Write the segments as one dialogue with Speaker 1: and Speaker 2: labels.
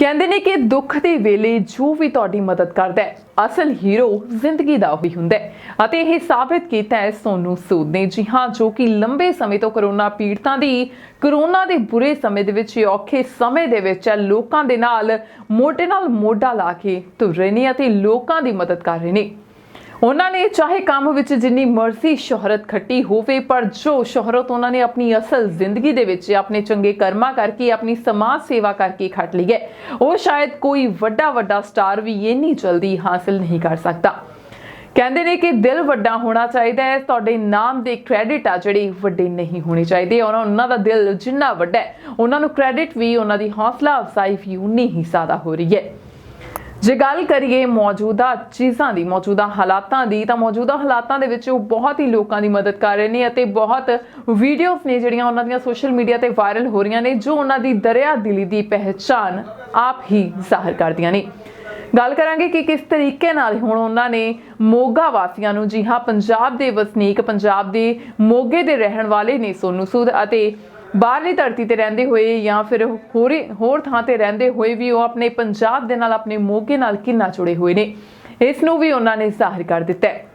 Speaker 1: ਕਹਿੰਦੇ ਨੇ ਕਿ ਦੁੱਖ ਦੇ ਵੇਲੇ ਜੋ ਵੀ ਤੁਹਾਡੀ ਮਦਦ ਕਰਦਾ ਹੈ, ਅਸਲ ਹੀਰੋ ਜ਼ਿੰਦਗੀ ਦਾ ਉਹੀ ਹੁੰਦਾ ਹੈ। ਅਤੇ ਇਹ ਸਾਬਿਤ ਕੀਤਾ ਹੈ ਸੋਨੂ ਸੂਦ ਨੇ। ਜੀ ਹਾਂ, ਜੋ ਕਿ ਲੰਬੇ ਸਮੇਂ ਤੋਂ ਕਰੋਨਾ ਪੀੜਤਾਂ ਦੀ, ਕਰੋਨਾ ਦੇ ਬੁਰੇ ਸਮੇਂ ਦੇ ਵਿੱਚ ਔਖੇ ਸਮੇਂ ਦੇ ਵਿੱਚ ਲੋਕਾਂ ਦੇ ਨਾਲ ਮੋਢੇ ਨਾਲ ਮੋਢਾ ਲਾ ਕੇ ਤੁਰ ਰਹੇ ਨੇ ਅਤੇ ਲੋਕਾਂ ਦੀ ਮਦਦ ਕਰ ਰਹੇ ਨੇ। ਉਹਨਾਂ ਨੇ ਚਾਹੇ ਕੰਮ ਵਿੱਚ ਜਿੰਨੀ ਮਰਜ਼ੀ ਸ਼ੋਹਰਤ ਖੱਟੀ ਹੋਵੇ, ਪਰ ਜੋ ਸ਼ੋਹਰਤ ਉਹਨਾਂ ਨੇ ਆਪਣੀ ਅਸਲ ਜ਼ਿੰਦਗੀ ਦੇ ਵਿੱਚ ਆਪਣੇ ਚੰਗੇ ਕਰਮਾਂ ਕਰਕੇ, ਆਪਣੀ ਸਮਾਜ ਸੇਵਾ ਕਰਕੇ ਖੱਟ ਲਈ ਹੈ। ਉਹ ਸ਼ਾਇਦ ਕੋਈ ਵੱਡਾ ਵੱਡਾ ਸਟਾਰ ਵੀ ਇੰਨੀ ਜਲਦੀ ਹਾਸਲ ਨਹੀਂ ਕਰ ਸਕਦਾ। ਕਹਿੰਦੇ ਨੇ ਕਿ ਦਿਲ ਵੱਡਾ ਹੋਣਾ ਚਾਹੀਦਾ ਹੈ, ਤੁਹਾਡੇ ਨਾਮ ਦੇ ਕ੍ਰੈਡਿਟ ਆ ਜਿਹੜੇ ਵੱਡੇ ਨਹੀਂ ਹੋਣੇ ਚਾਹੀਦੇ। ਔਰ ਉਹਨਾਂ ਦਾ ਦਿਲ ਜਿੰਨਾ ਵੱਡਾ ਹੈ, ਉਹਨਾਂ ਨੂੰ ਕ੍ਰੈਡਿਟ ਵੀ ਉਹਨਾਂ ਦੀ ਹੌਸਲਾ ਅਫਜ਼ਾਈ ਵੀ ਉਨੀ ਹੀ ਜ਼ਿਆਦਾ ਹੋ ਰਹੀ ਹੈ। ਜੇ ਗੱਲ ਕਰੀਏ ਮੌਜੂਦਾ ਚੀਜ਼ਾਂ ਦੀ, ਮੌਜੂਦਾ ਹਾਲਾਤਾਂ ਦੀ, ਤਾਂ ਮੌਜੂਦਾ ਹਾਲਾਤਾਂ ਦੇ ਵਿੱਚ ਉਹ ਬਹੁਤ ਹੀ ਲੋਕਾਂ ਦੀ ਮਦਦ ਕਰ ਰਹੇ ਨੇ ਅਤੇ ਬਹੁਤ ਵੀਡੀਓਜ਼ ਨੇ ਜਿਹੜੀਆਂ ਉਹਨਾਂ ਦੀਆਂ ਸੋਸ਼ਲ ਮੀਡੀਆ ਤੇ ਵਾਇਰਲ ਹੋ ਰਹੀਆਂ ਨੇ, ਜੋ ਉਹਨਾਂ ਦੀ ਦਰਿਆ ਦਿਲੀ ਦੀ ਪਹਿਚਾਨ ਆਪ ਹੀ ਜ਼ਾਹਰ ਕਰਦੀਆਂ ਨੇ। ਗੱਲ ਕਰਾਂਗੇ ਕਿ ਕਿਸ ਤਰੀਕੇ ਨਾਲ ਹੁਣ ਉਹਨਾਂ ਨੇ ਮੋਗਾ ਵਾਸੀਆਂ ਨੂੰ, ਜੀ ਹਾਂ, ਪੰਜਾਬ ਦੇ ਵਸਨੀਕ, ਪੰਜਾਬ ਦੇ ਮੋਗੇ ਦੇ ਰਹਿਣ ਵਾਲੇ ਨੇ ਸੋਨੂ ਸੂਦ ਅਤੇ ਬਾਹਰਲੀ ਧਰਤੀ ਤੇ ਰਹਿੰਦੇ ਹੋਏ ਜਾਂ ਫਿਰ ਹੋਰ ਹੋਰ ਥਾਂ ਤੇ ਰਹਿੰਦੇ ਹੋਏ ਵੀ ਉਹ ਆਪਣੇ ਪੰਜਾਬ ਦੇ ਨਾਲ ਆਪਣੇ ਮੋਗੇ ਨਾਲ ਕਿੰਨਾ ਜੁੜੇ ਹੋਏ ਨੇ? ਇਸ ਨੂੰ ਵੀ ਉਹਨਾਂ ਨੇ ਜ਼ਾਹਿਰ ਕਰ ਦਿੱਤਾ ਹੈ।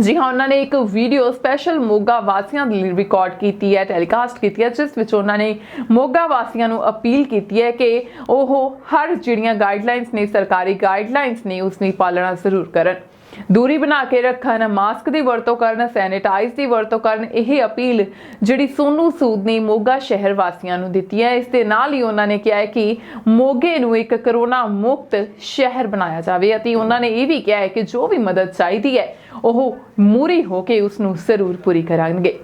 Speaker 1: ਜੀ ਹਾਂ, ਉਹਨਾਂ ਨੇ ਇੱਕ ਵੀਡੀਓ ਸਪੈਸ਼ਲ ਮੋਗਾ ਵਾਸੀਆਂ ਦੇ ਲਈ ਰਿਕਾਰਡ ਕੀਤੀ ਹੈ ਟੈਲੀਕਾਸਟ ਕੀਤੀ ਹੈ, ਜਿਸ ਵਿੱਚ ਉਹਨਾਂ ਨੇ ਮੋਗਾ ਵਾਸੀਆਂ ਨੂੰ ਅਪੀਲ ਕੀਤੀ ਹੈ ਕਿ ਉਹ ਹਰ ਜਿਹੜੀਆਂ ਗਾਈਡਲਾਈਨਸ ਨੇ, ਸਰਕਾਰੀ ਗਾਈਡਲਾਈਨਸ ਨੇ ਉਸ ਦੀ ਪਾਲਣਾ ਜ਼ਰੂਰ ਕਰਨ। ਦੂਰੀ ਬਣਾ ਕੇ ਰੱਖਣ, ਮਾਸਕ ਦੀ ਵਰਤੋਂ ਕਰਨ, ਸੈਨੀਟਾਈਜ਼ ਦੀ ਵਰਤੋਂ ਕਰਨ, ਇਹ ਅਪੀਲ ਜਿਹੜੀ ਸੋਨੂ ਸੂਦ ਨੇ ਮੋਗਾ ਸ਼ਹਿਰ ਵਾਸੀਆਂ ਨੂੰ ਦਿੱਤੀ ਹੈ। ਇਸ ਦੇ ਨਾਲ ਹੀ ਉਹਨਾਂ ਨੇ ਕਿਹਾ ਹੈ ਕਿ ਮੋਗੇ ਨੂੰ ਇੱਕ ਕਰੋਨਾ ਮੁਕਤ ਸ਼ਹਿਰ ਬਣਾਇਆ ਜਾਵੇ ਅਤੇ ਉਹਨਾਂ ਨੇ ਇਹ ਵੀ ਕਿਹਾ ਹੈ ਕਿ ਜੋ ਵੀ ਮਦਦ ਚਾਹੀਦੀ ਹੈ, ਉਹ ਮੂਰੀ ਹੋ ਕੇ ਉਸ ਨੂੰ ਜ਼ਰੂਰ ਪੂਰੀ ਕਰਾਂਗੇ।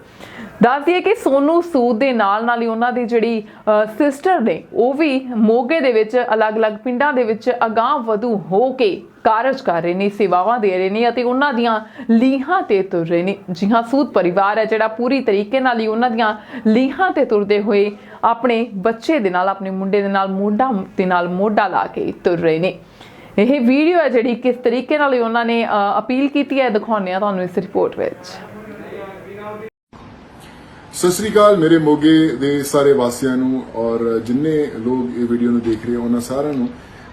Speaker 1: ਦੱਸ ਦਈਏ ਕਿ ਸੋਨੂ ਸੂਦ ਦੇ ਨਾਲ ਨਾਲ ਹੀ ਉਹਨਾਂ ਦੀ ਜਿਹੜੀ ਸਿਸਟਰ ਨੇ, ਉਹ ਵੀ ਮੋਗੇ ਦੇ ਵਿੱਚ ਅਲੱਗ-ਅਲੱਗ ਪਿੰਡਾਂ ਦੇ ਵਿੱਚ ਅਗਾਹ ਵਧੂ ਹੋ ਕੇ ਕਾਰਜ ਕਰ ਰਹੇ ਨੇ, ਸੇਵਾਵਾਂ ਦੇ ਰਹੇ ਨੇ ਅਤੇ ਉਹਨਾਂ ਦੀਆਂ ਲੀਹਾਂ ਤੇ ਤੁਰ ਰਹੇ ਨੇ। ਜੀ ਹਾਂ, ਸੂਦ ਪਰਿਵਾਰ ਹੈ ਜਿਹੜਾ ਪੂਰੀ ਤਰੀਕੇ ਨਾਲ ਹੀ ਉਹਨਾਂ ਦੀਆਂ ਲੀਹਾਂ ਤੇ ਤੁਰਦੇ ਹੋਏ ਆਪਣੇ ਬੱਚੇ ਦੇ ਨਾਲ, ਆਪਣੇ ਮੁੰਡੇ ਦੇ ਨਾਲ ਮੋਢਾ ਦੇ ਨਾਲ ਮੋਢਾ ਲਾ ਕੇ ਤੁਰ ਰਹੇ ਨੇ। ਇਹ ਵੀਡੀਓ ਹੈ ਜਿਹੜੀ ਕਿਸ ਤਰੀਕੇ ਨਾਲ ਹੀ ਉਹਨਾਂ ਨੇ ਅਪੀਲ ਕੀਤੀ ਹੈ, ਦਿਖਾਉਂਦੇ ਆ ਤੁਹਾਨੂੰ ਇਸ ਰਿਪੋਰਟ ਵਿੱਚ।
Speaker 2: ਸਤਿ ਸ੍ਰੀ ਅਕਾਲ ਮੇਰੇ ਮੋਗੇ ਦੇ ਸਾਰੇ ਵਾਸੀਆਂ ਨੂੰ ਔਰ ਜਿੰਨੇ ਲੋਕ ਇਹ ਵੀਡੀਓ ਨੂੰ ਦੇਖ ਰਹੇ ਹੋ ਉਹਨਾਂ ਸਾਰਿਆਂ ਨੂੰ।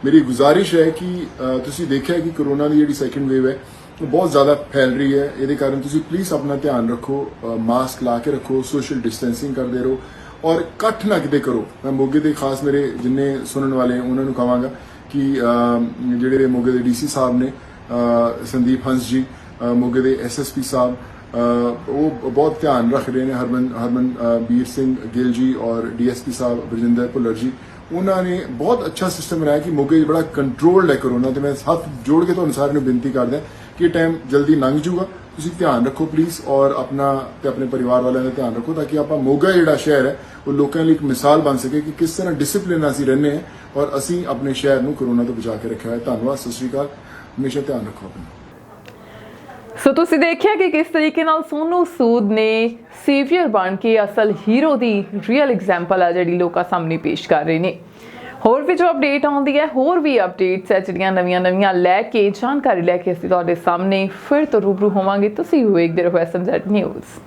Speaker 2: ਮੇਰੀ ਗੁਜ਼ਾਰਿਸ਼ ਹੈ ਕਿ ਤੁਸੀਂ ਦੇਖਿਆ ਕਿ ਕਰੋਨਾ ਦੀ ਜਿਹੜੀ ਸੈਕੰਡ ਵੇਵ ਹੈ, ਉਹ ਬਹੁਤ ਜ਼ਿਆਦਾ ਫੈਲ ਰਹੀ ਹੈ। ਇਹਦੇ ਕਾਰਨ ਤੁਸੀਂ ਪਲੀਜ਼ ਆਪਣਾ ਧਿਆਨ ਰੱਖੋ ਮਾਸਕ ਲਾ ਕੇ ਰੱਖੋ ਸੋਸ਼ਲ ਡਿਸਟੈਂਸਿੰਗ ਕਰਦੇ ਰਹੋ ਔਰ ਇਕੱਠ ਨਾ ਕਿਤੇ ਕਰੋ। ਮੈਂ ਮੋਗੇ ਦੇ ਖਾਸ ਮੇਰੇ ਜਿੰਨੇ ਸੁਣਨ ਵਾਲੇ ਉਹਨਾਂ ਨੂੰ ਕਹਾਂਗਾ ਕਿ ਜਿਹੜੇ ਮੋਗੇ ਦੇ ਡੀਸੀ ਸਾਹਿਬ ਨੇ ਸੰਦੀਪ ਹੰਸ ਜੀ ਮੋਗੇ ਦੇ ਐਸਐਸਪੀ ਸਾਹਿਬ ਉਹ ਬਹੁਤ ਧਿਆਨ ਰੱਖ ਰਹੇ ਨੇ ਹਰਮਨ ਹਰਮਨ ਵੀਰ ਸਿੰਘ ਗਿੱਲ ਜੀ ਔਰ ਡੀਐਸਪੀ ਸਾਹਿਬ ਬਰਜਿੰਦਰ ਭੁੱਲਰ ਜੀ ਉਹਨਾਂ ਨੇ ਬਹੁਤ ਅੱਛਾ ਸਿਸਟਮ ਬਣਾਇਆ ਕਿ ਮੋਗੇ ਬੜਾ ਕੰਟਰੋਲਡ ਹੈ ਕਰੋਨਾ ਤੇ ਮੈਂ ਹੱਥ ਜੋੜ ਕੇ ਤੁਹਾਨੂੰ ਸਾਰਿਆਂ ਨੂੰ ਬੇਨਤੀ ਕਰਦਾ ਕਿ ਟਾਈਮ ਜਲਦੀ ਲੰਘ ਜਾਊਗਾ ਤੁਸੀਂ ਧਿਆਨ ਰੱਖੋ ਪਲੀਜ਼ ਔਰ ਆਪਣਾ ਤੇ ਆਪਣੇ ਪਰਿਵਾਰ ਵਾਲਿਆਂ ਦਾ ਧਿਆਨ ਰੱਖੋ ਤਾਂ ਕਿ ਆਪਾਂ ਮੋਗਾ ਜਿਹੜਾ ਸ਼ਹਿਰ ਹੈ ਉਹ ਲੋਕਾਂ ਲਈ ਇੱਕ ਮਿਸਾਲ ਬਣ ਸਕੇ ਕਿ ਕਿਸ ਤਰ੍ਹਾਂ ਡਿਸਪਲਿਨ ਅਸੀਂ ਰਹਿੰਦੇ ਹਾਂ ਔਰ ਅਸੀਂ ਆਪਣੇ ਸ਼ਹਿਰ ਨੂੰ ਕਰੋਨਾ ਤੋਂ ਬਚਾ ਕੇ ਰੱਖਿਆ ਹੈ ਧੰਨਵਾਦ ਸਤਿ ਸ਼੍ਰੀ ਅਕਾਲ ਹਮੇਸ਼ਾ ਧਿਆਨ ਰੱਖੋ ਆਪਣਾ
Speaker 1: ਸੋ ਤੁਸੀਂ ਦੇਖਿਆ ਕਿ ਕਿਸ ਤਰੀਕੇ ਨਾਲ ਸੋਨੂ ਸੂਦ ਨੇ ਸੇਵੀਅਰ ਬਣ ਕੇ ਅਸਲ ਹੀਰੋ ਦੀ ਰੀਅਲ ਐਗਜ਼ਾਮਪਲ ਆ ਜਿਹੜੀ ਲੋਕਾਂ ਸਾਹਮਣੇ ਪੇਸ਼ ਕਰ ਰਹੇ ਨੇ। ਹੋਰ ਵੀ ਜੋ ਅਪਡੇਟ ਆਉਂਦੀ ਹੈ, ਹੋਰ ਵੀ ਅਪਡੇਟਸ ਹੈ ਜਿਹੜੀਆਂ ਨਵੀਆਂ-ਨਵੀਆਂ ਲੈ ਕੇ, ਜਾਣਕਾਰੀ ਲੈ ਕੇ ਅਸੀਂ ਤੁਹਾਡੇ ਸਾਹਮਣੇ ਫਿਰ ਤੋਂ ਰੂਬਰੂ ਹੋਵਾਂਗੇ। ਤੁਸੀਂ ਵੇਖਦੇ ਰਹੋ ਐਸਐਮਜ਼ੈਡ ਨਿਊਜ਼